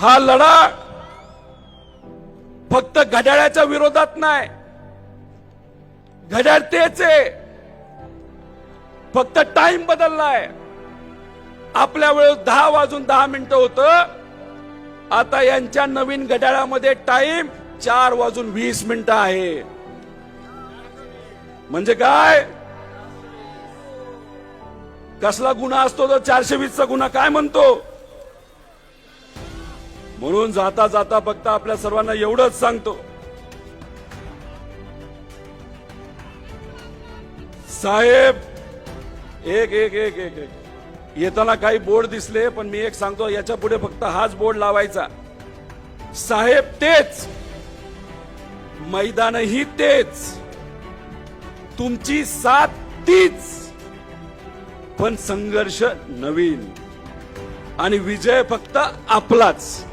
हा लढा फक्त घड्याळाच्या विरोधात नाही. घड्याळ तेच आहे फक्त टाइम बदललाय. आपल्या वेळेस दहा वाजून दहा मिनिटं होत. आता यांच्या नवीन घड्याळामध्ये टाइम चार वाजून वीस मिनिटं आहे. म्हणजे काय? कसला गुन्हा असतो तर चारशे वीसचा गुन्हा काय म्हणतो? म्हणून जाता जाता फक्त आपल्या सर्वांना एवढंच सांगतो. साहेब एक एक एक एक एक. येताना काही बोर्ड दिसले पण मी एक सांगतो याच्यापुढे फक्त हाच बोर्ड लावायचा. साहेब तेच. मैदानही तेच. तुमची साथ तीच. पण संघर्ष नवीन. आणि विजय फक्त आपलाच.